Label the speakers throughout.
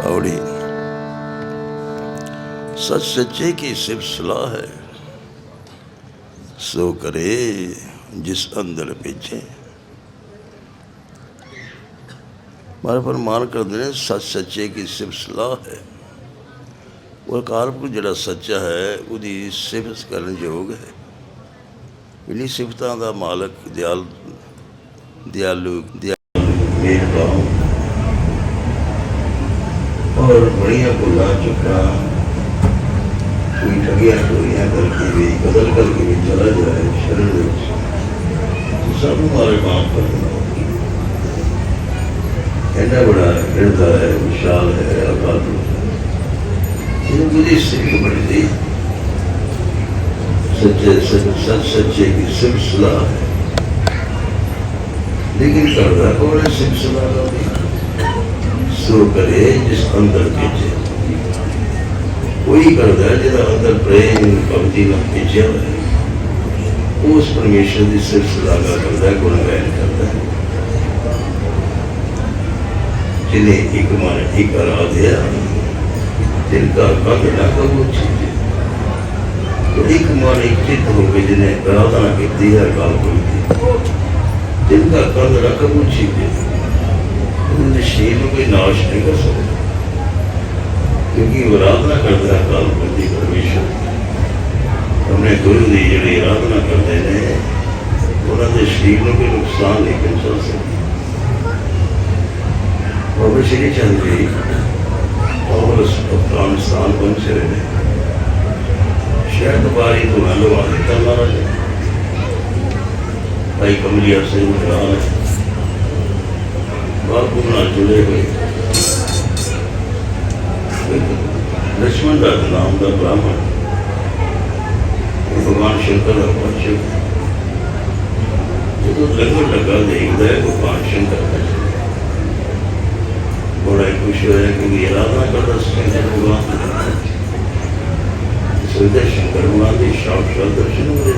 Speaker 1: बावड़ी सच सच्चे की सिर्फ सलाह है सो करे जिस अंदर पीछे मारे पर मान करते ਨੇ ਸੱਚ ਸੱਚੇ ਕੀ ਸਿਫਤ ਸਲਾਹ ਹੈ ਉਹ ਕਾਰਪੁਰ ਜਿਹੜਾ ਸੱਚਾ ਹੈ ਉਹਦੀ ਸਿਫਤ ਕਰਨ ਯੋਗ ਹੈ ਇਨੀ ਸਿਫਤਾਂ ਦਾ ਮਾਲਕ ਦਿਆਲ they और बढ़िया बुला चुका, कोई ठगिया ठोरिया करके भी बदल करके भी चला जाए शरण तो सब हमारे बड़ा हृदय है, विशाल है मुझे बड़ी सच्चे सच, सच्चे की सिलसिला है। लेकिन करता कौन है सिलसिला का भी। सो करे जिस अंदर पीछे कोई करता है जिसका अंदर प्रेम, भक्ति का पीछे है। उस परमेश्वर की सिलसिला का करता है, गुणगान करता है। जिन्हें एक मन, एक आराध्या जिनका कंध न कबू चीज़ तो एक मन, एक चित्त होकर जिन्हें आराधना की है काल को जिनका कंध न कबू चीज़ उन्होंने शरीर में कोई नाश नहीं कर सकता क्योंकि वो आराधना करता है काल प्रति परमेश्वर। अपने गुरु की जी आराधना करते हैं, उन्होंने शरीर में कोई नुकसान नहीं पहुँचा सकता। बाबा श्री चंद्र जी और अफ़गानिस्तान पहुँचे रहे शायद बारी तो मैं लगा देता महाराज भाई कमलिया है। हुए लक्ष्मण दत्त नाम का ब्राह्मण। भगवान शंकर का पंच जो लंगर लगा देखता है भगवान शंकर का बड़ा ही खुश होया क्योंकि आराधना करता शंकर भगवान सुविधा शंकर भगवान के साक्षात दर्शन हो।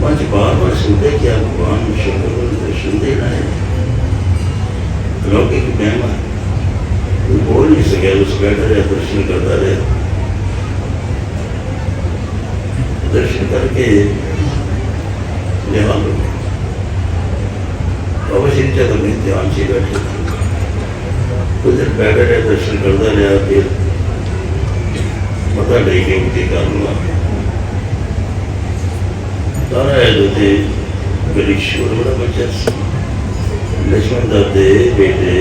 Speaker 1: मंच बार बार सुनते क्या भगवान शंकर को दर्शन देना है। लौकिक महिमा कोई बोल नहीं सके, उस बैठा रहे, दर्शन करता रहे। दर्शन करके यहाँ अवश्य तो अपने ध्यान से बैठे। देर बैठा रहे, दर्शन करता रहा, फिर पता नहीं कि उनके कारण दत्त बेटे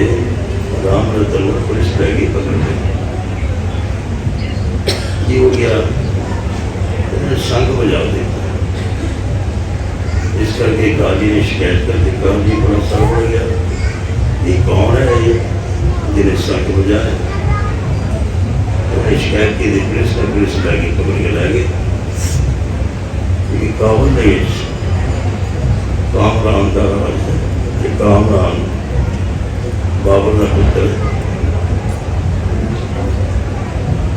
Speaker 1: राम रतन पुलिस लगी पकड़ गई ये हो गया संग बजा दिया इस करके काजी ने शिकायत कर दी कहा जी बड़ा सर पड़ गया ये कौन है ये जिन्हें संग बजाया उन्हें शिकायत की थी पुलिस ने पुलिस लगी पकड़ के ला Hikayındayız. Kamran'da işte Kamran का पुत्र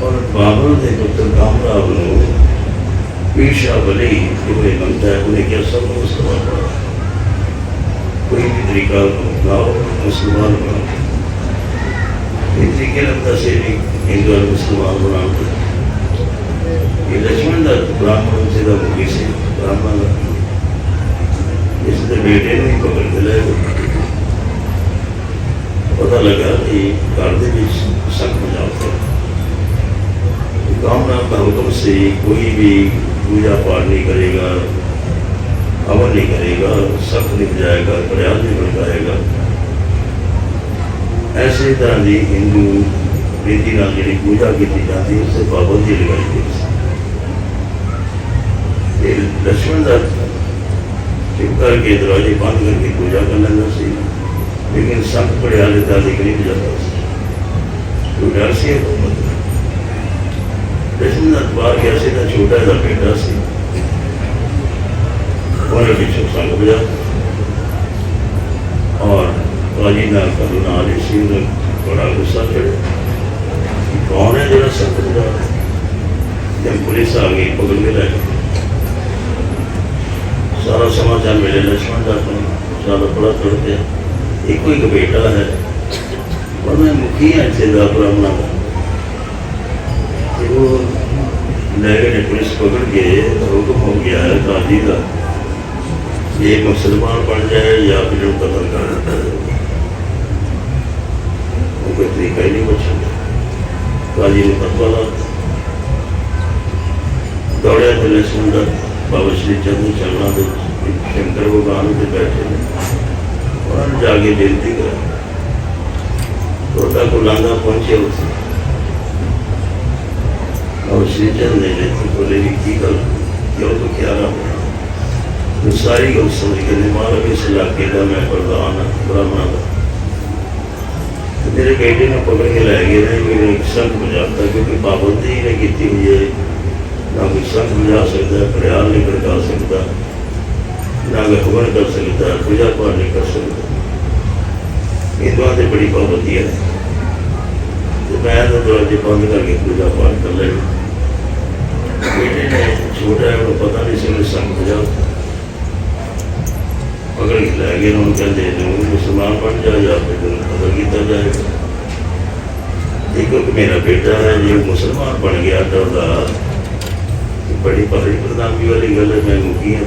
Speaker 1: और बाबर के पुत्र कामराव को पेशा भले ही कोई बनता है उन्हें क्या सब मुसलमान बना कोई भी तरीका अपनाओ मुसलमान बना तरीके लगता से हिंदू और मुसलमान बनाते हैं ಈ ಲಕ್ಷ್ಮಣದ ಬ್ರಾಹ್ಮಣ ವಂಶದ ಮುಗಿಸಿ ಬ್ರಾಹ್ಮಣ ਇਸ ਦੇ ਬੇਟੇ ਨੇ ਕਬਰ ਦੇ ਲੈ ਪਤਾ ਲੱਗਾ ਕਿ ਘਰ ਦੇ ਵਿੱਚ ਸਭ ਮਜਾਤ ਹੈ ਗਾਉਂ ਨਾਮ ਦਾ ਹੁਕਮ ਸੇ ਕੋਈ ਵੀ ਪੂਜਾ ਪਾਠ ਨਹੀਂ ਕਰੇਗਾ ਹਵਨ ਨਹੀਂ ਕਰੇਗਾ ਸਭ ਨਹੀਂ ਜਾਏਗਾ ਪ੍ਰਯਾਸ ਨਹੀਂ ਬਰਤਾਏਗਾ ਐਸੇ ਤਰ੍ਹਾਂ ਦੀ ਹਿੰਦੂ ਰੀਤੀ ਨਾਲ ਜਿਹੜੀ ਪੂਜਾ ਕੀਤੀ ਜਾਂਦੀ ਹੈ ਉਸੇ ਪਾਬੰਦੀ ਲਗਾਈ ਗਈ करके दरवाजे बंद करके पूजा कर लेंदा सी लेकिन संत पड़ियाले का लेकर नहीं जाता तो डर से हुकूमत मतलब अखबार छोटा सा बेटा सी। बजा और काजी ना करुणा आदि सिंह बड़ा गुस्सा चढ़े कौन है जरा संत जब पुलिस आ गई, पकड़ के ले सारा समाचार मेरे लक्ष्मण का साल बड़ा तड़के एक एक बेटा है, और मैं मुखी है चेदा ब्राह्मणा अपना तो वो नए ने पुलिस पकड़ के हुक्म हो गया है गांधी का ये मुसलमान बन जाए या फिर जो उनका बंगाल उनको तरीका ही नहीं बचा गांधी ने फतवा ला दौड़े थे लक्ष्मण दत्त बाबा श्री चंद्र चरणा दत्त शंकर भगवान वो बैठे थे उन्होंने जाके बेनती कराई तोता को लांगा पहुँचे उसे। और श्री चंद ने बोले की गल क्यों तो क्या रहा हूँ? तो सारी गल समझ के मारा इस इलाके का मैं प्रधान ब्राह्मण तो मेरे बेटे ने पकड़ के लाया गए है, मेरे संत बजा था क्योंकि पाबंदी ने की हुई है। ना कोई संत बजा सकता है प्रयाल नहीं भड़का सकता। ना कोई हवन कर सकता पूजा पाठ नहीं कर सकता इन बातें बड़ी पाबंदी है। तो मैं तो दरवाजे बंद करके पूजा पाठ कर लेना बेटे ने छोटा है पता नहीं संग पकड़ के लै गए उन्होंने कहते मुसलमान बन जाए, या फिर कदर किया जाएगा एक एक मेरा बेटा है जो मुसलमान बन गया बड़ी बड़ी बदनामी वाली गल है, मैं मुकी हाँ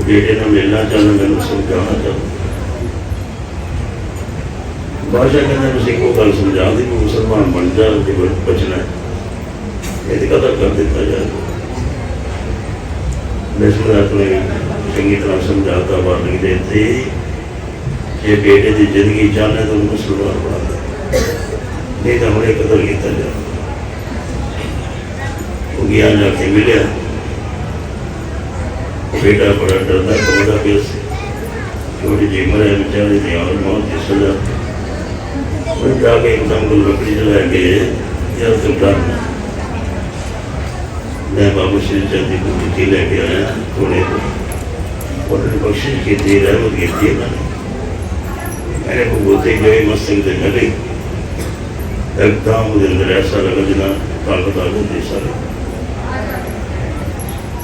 Speaker 1: बेटे का मिलना चाहना मैं समझा चाहू। बादशाह कहना एक गल समझा दी मुसलमान बन जाए बचना ये तो कदर कर दिता जाए मैं ने अपने चंकी तरह समझाता वार्निंग देती। जे बेटे की ज़िंदगी चाहना तो मुसलमान बना दे। नहीं तो हमें कदर किया जाए जाके मिले ਬੇਟਾ ਬੜਾ ਡਰਦਾ ਕੋਦਾ ਪਿਆ ਸੀ ਛੋਟੀ ਜਿਹੀ ਉਮਰ ਹੈ ਵਿਚਾਰੇ ਦੀ ਔਰ ਮੌਤ ਦੀ ਸਜ਼ਾ ਉਹ ਜਾ ਕੇ ਇੱਕਦਮ ਕੋਲ ਲੱਕੜੀ ਚ ਲੈ ਕੇ ਯਾਰ ਤੂੰ ਡਰ ਨਾ। ਮੈਂ ਬਾਬੂ ਸ਼੍ਰੀ ਚੰਦ ਦੀ ਕੁੱਤੀ ਲੈ ਕੇ ਆਇਆ ਕੋਲੇ ਤੋਂ ਉਹਨਾਂ ਨੇ ਬਖਸ਼ਿਸ਼ ਕੀਤੀ ਰਹਿਮਤ ਕੀਤੀ ਉਹਨਾਂ ਨੇ ਮੇਰੇ को बोलते गए मस्तक से लगे एकदम मुझे अंदर ऐसा लगा जना ताकत आ गई सारी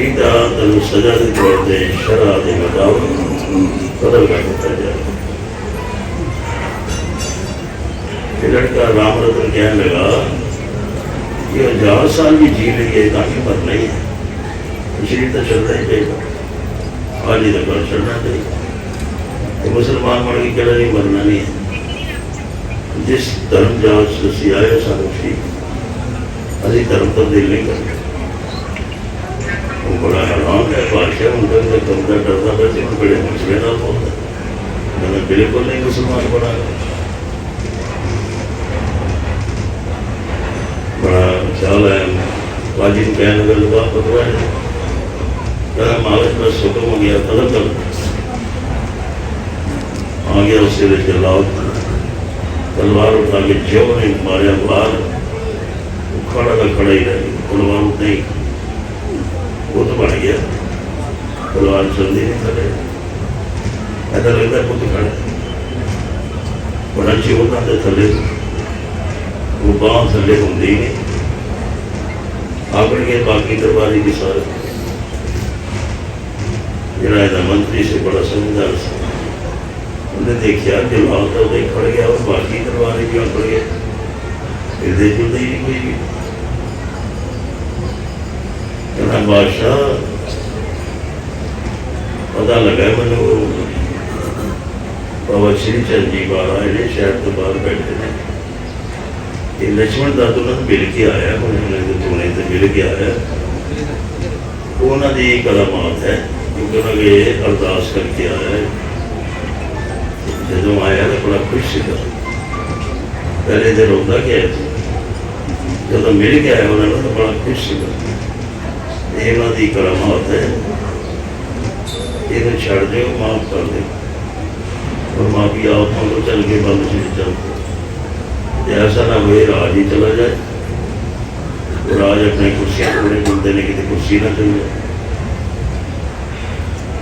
Speaker 1: ಗೀತಾತನು ಸಜಾತಿ ಪ್ರವರ್ತೆ ಶರಾದಿ बदलना जाए लड़का राम रतन कहने लगा, ये हज़ार साल भी जी लेंगे काफ़ी मत नहीं है। शरीर तो चलना ही चाहिए आज ही तक चलना चाहिए तो मुसलमान बन के कहना नहीं, मरना नहीं है। जिस धर्म जात से आए सब ठीक अभी धर्म तब्दील नहीं करना ಕೊಡೋಣ ಭಾಷೆ ఉంటుంది ಕಂಪ್ಯೂಟರ್ ಅದನ್ನು ಬೆಳೆ ಮುಚ್ಚಬೇಕಾಗ್ಬೋದು ನನ್ನ ಬೆಳಿಗ್ಗೆ ಯೂಸ್ ಮಾಡ್ಕೊಡೋಣ చాలా వాటిని ప్రయాణాలు బాగుపడవాలి కదా మాలసిన సుఖం పదకం आगे उसे लेकर लाओ तलवार उठा के जो नहीं मारे बाहर खड़ा का खड़ा ही रही तलवार नहीं ਉਹ ਤਾਂ ਬਣ ਗਿਆ। ਭਲਵਾਨ ਸੰਦੀ ਨੇ ਕਰੇ ਇਹਦਾ ਰਹਿੰਦਾ ਪੁੱਤ ਖੜੇ। ਬੜਾ ਜੀਵਨ ਦਾ ਥੱਲੇ। ਉਹ ਬਾਹਰ ਥੱਲੇ ਹੁੰਦੀ ਨੇ ਆਪਣ ਕੇ ਬਾਕੀ ਦਰਬਾਰੀ ਦੀ ਸਾਰ। ਜਿਹੜਾ ਇਹਦਾ ਮੰਤਰੀ ਸੇ, ਬੜਾ ਸਮਝਦਾਰ ਸੀ। ਉਹਨੇ ਦੇਖਿਆ ਕਿ ਲਾਲ ਤਾਂ ਉਹਦੇ ਖੜ ਗਿਆ, ਉਹ ਬਾਕੀ ਦਰਬਾਰੀ ਕਿਉਂ ਖੜ ਗਿਆ ਇਹਦੇ ਜੁਲਦੇ ਹੀ ਨਹੀਂ ਕੋਈ ਛੋਟਾ ਬਾਦਸ਼ਾਹ ਪਤਾ ਲੱਗਾ ਮੈਨੂੰ ਬਾਬਾ ਸ਼੍ਰੀ ਚੰਦ ਜੀ ਮਹਾਰਾਜ ਨੇ ਸ਼ਹਿਰ ਤੋਂ ਬਾਹਰ ਬੈਠੇ ਨੇ। ਇਹ ਲక్ష్మణ ਦਾ ਤੋਂ ਮਿਲ ਕੇ ਆਇਆ ਉਹਨਾਂ ਦੇ ਤੋਲੇ ਤੇ ਮਿਲ ਕੇ ਆਇਆ। ਉਹਨਾਂ ਦੀ ਕਲਾਮਾਤ ਹੈ ਕਿਉਂਕਿ ਉਹਨਾਂ ਦੇ ਅਰਦਾਸ ਕਰਕੇ ਆਇਆ ਜਦੋਂ ਆਇਆ ਤਾਂ ਬੜਾ ਖੁਸ਼ ਸੀਗਾ। ਪਹਿਲੇ ਤੇ ਰੋਂਦਾ ਗਿਆ ਜਦੋਂ ਮਿਲ ਕੇ ਆਇਆ ਉਹਨਾਂ ਨੂੰ ਤਾਂ ਬੜਾ ਖੁਸ਼ ਸੀਗਾ। ਇਹ ਉਹਨਾਂ ਦੀ ਕਰਾਮਾਤ ਹੈ ਇਹਨੂੰ ਛੱਡ ਦਿਓ ਮਾਫ ਕਰ ਦਿਓ और माफी आओ तो तो चल के बंद से चल ये ऐसा ना हुए राज ही चला जाए तो राज अपनी कुर्सियां थोड़े बोलते ने कितने कुर्सी ना चल जाए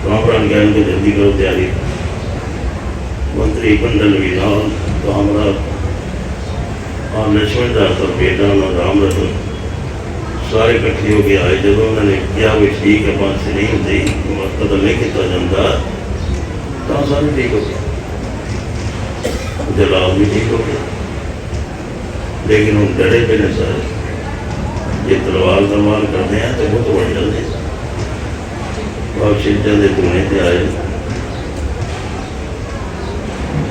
Speaker 1: रामरान ज्ञान को जल्दी करो तैयारी मंत्री मंडल भी नाल कामरा और लक्ष्मण दास और बेटा और राम रतन ਸਾਰੇ ਇਕੱਠੇ ਹੋ ਕੇ ਆਏ ਜਦੋਂ ਉਹਨਾਂ ਨੇ ਕਿਹਾ ਵੀ ਠੀਕ ਹੈ ਬਾਤ ਨਹੀਂ ਹੁੰਦੀ ਕਤਲ ਨਹੀਂ ਕੀਤਾ ਜਾਂਦਾ ਤਾਂ ਸਾਰੇ ਠੀਕ ਹੋ ਗਏ जलाल भी ठीक हो गया लेकिन हम डरे पे न सर ये तलवार तलवार करते हैं तो बहुत बढ़ जाते हैं और शिवचंद के धुएं से आए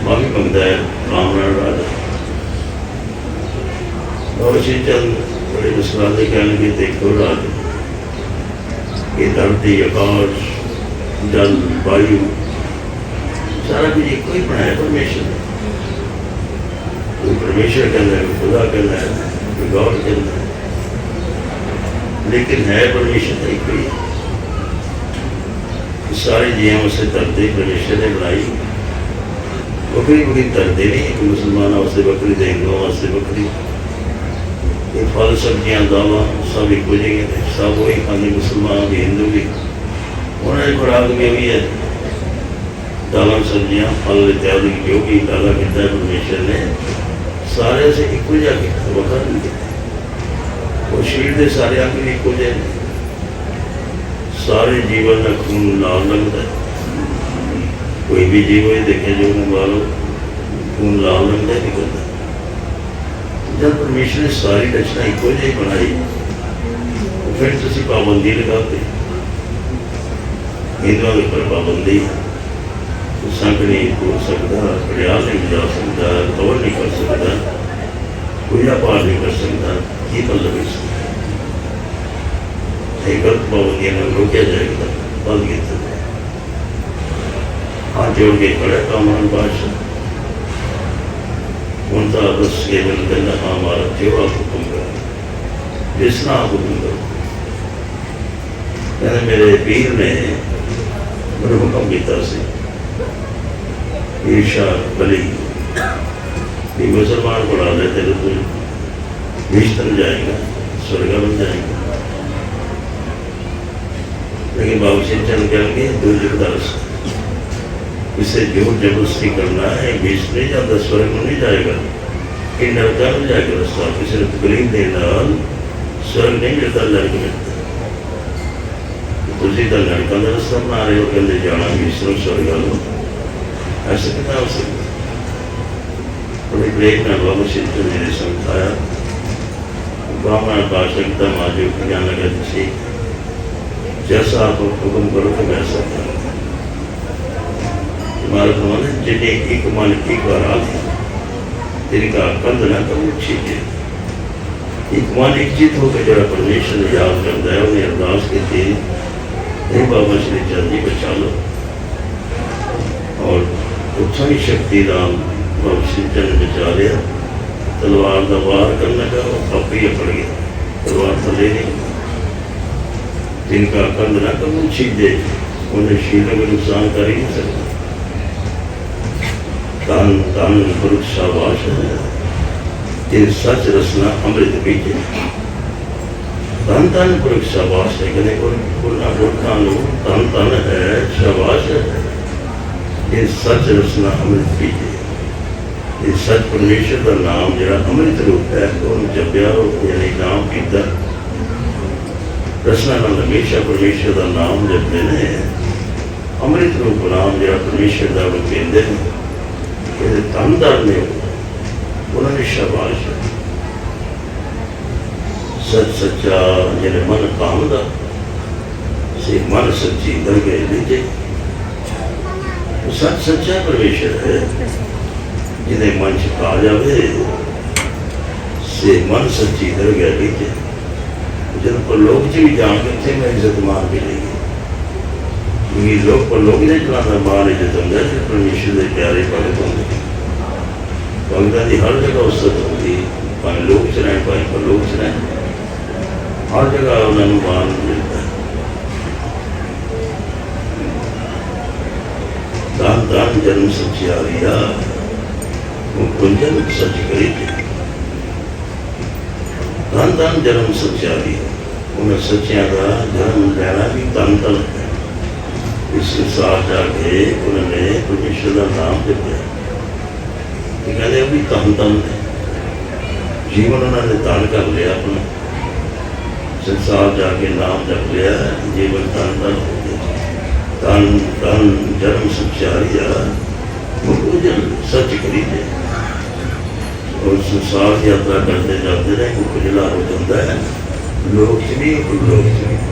Speaker 1: माफी मंगता है रामनारायण राजा और शिवचंद बड़े मुस्कुराते कहने के देखो राज ये आकाश, जल, वायु, सारा कुछ एक ही बनाया परमेश्वर ने। कोई परमेश्वर कहना है खुदा कहना है कोई गॉड कहना है। लेकिन है परमेश्वर एक ही। सारे जीवों से धरती परमेश्वर ने बनाई। बकरी बकरी धरती नहीं मुसलमान वास्ते बकरी दे हिंदुओं वास्ते बकरी। ये फल सब्ज़ियाँ दावा सब एक जगह थे सब वही खाते मुसलमान भी हिंदू भी। उन्होंने खुराक में भी है। दालों सब्ज़ियाँ, फल इत्यादि जो भी पैदा किया है परमेश्वर ने सारे से एक जा के वखा नहीं किया और शरीर के सारे भी एक ने सारे जीवन का खून लाल लगता है। कोई भी जीव है, देखे जो मंगवा लो खून लाल लगता है निकलता है जब परमेश्वर ने सारी रचना एक जी बनाई तो फिर तुम पाबंदी लगाते हिंदुओं के ऊपर पाबंदी है संग नहीं हो सकता प्रयास नहीं जा सकता कवर नहीं कर सकता पूजा पाठ नहीं कर सकता ये मतलब इसका ਇਹ ਗਲਤ ਪਾਬੰਦੀਆਂ ਨੂੰ ਰੋਕਿਆ ਜਾਏਗਾ ਬੰਦ ਕੀਤਾ ਜਾਏਗਾ हाथ जोड़ के खड़े कामान बादशाह उनका बस केवल कहना हमारा आप हुक्म करो जिसना हुक्म करो कहने मेरे पीर ने मेरे हुक्म किया से ईर्षा बली ये मुसलमान बढ़ा लेते तो तू विष्णु जाएगा, स्वर्ग बन जाएगा। लेकिन बाबू चंद कहेंगे दूर दर्श इसे जोर जबरदस्ती करना है बीच नहीं जाता स्वर्ग में नहीं जाएगा कि नरका में जाएगा रास्ता किसी ने तकलीफ देना स्वर्ग नहीं मिलता नरक मिलता ਤੁਸੀਂ ਤਾਂ ਨਰਕਾਂ ਦਾ ਰਸਤਾ ਬਣਾ ਰਹੇ ਹੋ ਕਹਿੰਦੇ ਜਾਣਾ ਵਿਸ਼ਨੂੰ ਸਵਰਗ ਵੱਲ ਐਸੇ ਕਿਦਾਂ ਹੋ ਸਕਦਾ ਬੜੀ ਬ੍ਰੇਕ ਨਾਲ ਬਾਬਾ ਸ਼੍ਰੀ ਚੰਦ ਜੀ ਨੇ ਸਮਝਾਇਆ ब्राह्मण भाषण का माजू ज्ञान लगा जैसे जैसा आप हुक्म करो तो वैसा करो जिनका कंध ना करो ठीक है। एक मन एक चित होकर जरा परमेश्वर ने याद करता है, उन्हें अरदास की थी हे बाबा श्री चंद जी बचा लो। और शक्ति राम बाबा श्री चंद बचा लिया। तलवार का वार करने का अकड़ गया। तलवार थले नहीं जिनका कंध ना कबू छीन दे उन्हें शीलों में नुकसान कर ही नहीं ਤਨ ਤਨ ਗੁਰੂ ਸਾਹਿਬ ਤੇ ਸੱਚ ਰਸਨਾ ਅੰਮ੍ਰਿਤ ਵਿੱਚ ਤਨ ਤਨ ਗੁਰੂ ਸਾਹਿਬ ਆਸ਼ੇ ਕਹਿੰਦੇ ਉਹਨਾਂ ਲੋਕਾਂ ਨੂੰ ਤਨ ਤਨ ਹੈ, ਸ਼ਾਬਾਸ਼ ਹੈ। ਇਹ ਸੱਚ ਰਸਨਾ ਅੰਮ੍ਰਿਤ ਵਿੱਚ ਇਹ ਸੱਚ ਪਰਮੇਸ਼ਰ ਦਾ ਨਾਮ ਜਿਹੜਾ ਅੰਮ੍ਰਿਤ ਰੂਪ ਹੈ ਉਹ ਜਪਿਆ, ਉਹ ਯਾਨੀ ਨਾਮ ਕੀਤਾ। ਰਸਨਾ ਨਾਲ ਹਮੇਸ਼ਾ ਪਰਮੇਸ਼ਰ ਦਾ ਨਾਮ ਜਪਦੇ ਨੇ। ਅੰਮ੍ਰਿਤ ਰੂਪ ਨਾਮ ਜਿਹੜਾ ਪਰਮੇਸ਼ਰ ਦਾ ਵਰਤਦੇ ਨੇ। ਇਹਦੇ ਤਨਦਾਰ ਨੇ ਉਹਨਾਂ ਨੇ ਸ਼ਾਬਾਸ਼ ਸੱਚ ਸੱਚਾ ਜਿਹੜੇ ਮਨ ਕਾਮਦਾ ਸੇ ਮਨ ਸੱਚੀ ਦਰਗੇ ਲੀਜੇ ਉਹ ਸੱਚ ਸੱਚਾ ਪਰਮੇਸ਼ਰ ਹੈ ਜਿਹਦੇ ਮਨ ਚ ਆ ਜਾਵੇ ਸੇ ਮਨ ਸੱਚੀ ਦਰਗੇ ਲੀਜੇ ਜਦੋਂ ਪਰ ਲੋਕ ਚ ਵੀ ਜਾਣ ਕੇ ਉੱਥੇ ਮੈਂ ਇੱਜ਼ਤ ਮਾਰ ਮਿਲੇਗੀ उम्मीद लोग पर लोग नहीं चलाना मारे जो समझा कि परमेश्वर के प्यारे भगत होंगे भगता की हर जगह उसत होंगी भावें लोग चलाएँ भावें पर लोग चलाएँ हर जगह उन्होंने मान मिलता है दान दान जन्म सच्ची आ सच करी दान दान जन्म सच्चा भी का जन्म लेना भी दान तक इस संसार जाके उन्होंने परमेश्वर का नाम जपया ये कहते अपनी तन है। जीवन उन्होंने दान कर लिया अपना। संसार जाके नाम जप लिया, जीवन तन तन हो गया। धन धन जन्म सचारिया भोजन सच खरीदे। और संसार यात्रा करते जाते रहे उखजला हो जाता है। लोग भी और लोग भी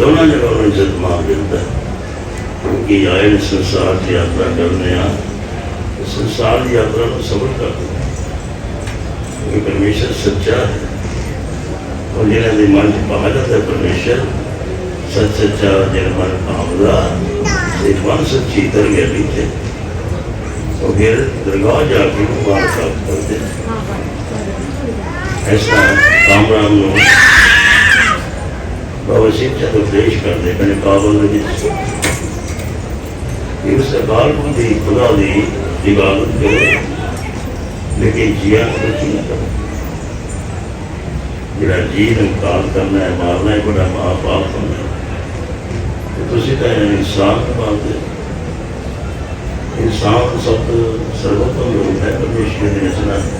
Speaker 1: दोनों जगहों उन्हें इज़्ज़त मान मिलता है क्योंकि आए संसार की यात्रा करने आ संसार की यात्रा को सफल करते हैं। क्योंकि परमेश्वर सच्चा है और जिन्हें भी मन जाता है परमेश्वर सच सच्चा जिन मन पावला से मन सच्ची तर गया पीछे और फिर दरगाह जाके भगवान प्राप्त करते हैं। ऐसा राम राम नो। भवसिंह चतुर्देश कर दे मैंने काबल में सरकार को दी खुदा दी इबादत करो, लेकिन जिया को कुछ ना करो। जरा जी ने काल करना है, मारना है, बड़ा माँ पाप करना है। तो, तो इंसान की बात है इंसान तो सब तो सर्वोत्तम लोग है, परमेश्वर ने रचना है।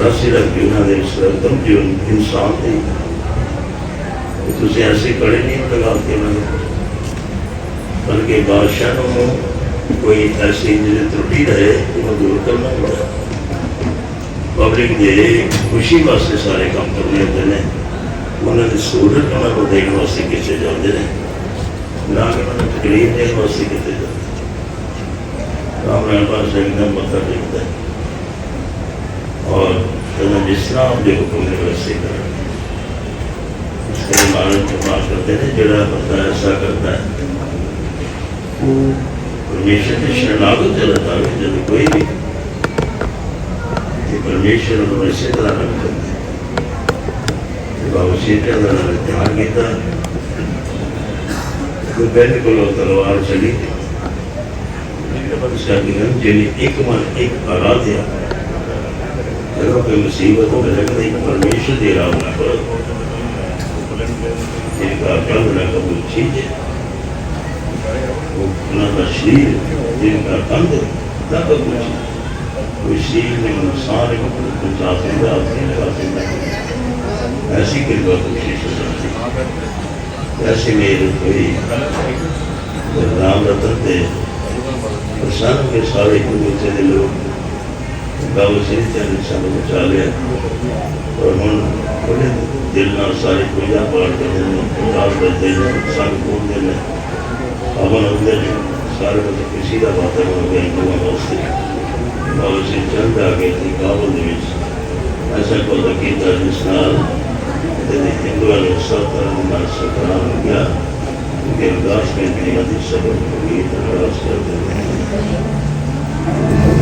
Speaker 1: रसी रख जीवन है सर्वोत्तम जीवन इंसान नहीं। ऐसे कड़े नहीं लगा के उन्होंने बल्कि बादशाह को कोई ऐसी त्रुटि रहे दूर करना पड़ा पब्लिक दे वास्ते सारे काम करने होते हैं सूरत उन्होंने देखने वास्ते किसे जाते हैं ना कि उन्होंने तकलीफ़ देने वास्ते कितने जाते राम राम पास एकदम मत्था टेकता है और जिस तरह आप जो हुक्म वैसे कर मानव को माफ़ करते हैं, जड़ा बंदा ऐसा करता है। परमेश्वर के शरणागत चलता है, जब कोई भी कि परमेश्वर उन्होंने इसी तरह रख करते हैं बाबू सीटे ने ध्यान किया कोई बहन को तलवार चली उसका निगम जेनी एक मन एक आराध्या जगह पे मुसीबत में लगता एक परमेश्वर दे रहा होना पर जिनका कंध न कबूल चीज़ है उनका शरीर जिनका कंध न कबूल कोई शरीर ने नुकसान को पहुँचा सकता आदमी लगा सकता ऐसी कृपा कोशिश हो जाती ऐसे मेरे कोई राम रतन थे प्रसन्न के सारे दूसरे ਦੇ બાબુશ્રી સ્વામી ચાલ્યા પણ બોલે દિલમાં સારી પૂજા પાઠ કરીને પ્રકાશ કરતે સંગ બોલતે અમન અંદર સારું બધું ખુશીના વાતાવરણ બેંકમાં અવસ્થિત બાબુશ્રી ચંદ આગળથી કાબુલ દિવસ ऐसा को लगेगा जिसना यदि हिंदू अनुसार हमारे सतनाम गया उनके उदास में भी अधिक सबक को भी तलाश कर देते
Speaker 2: हैं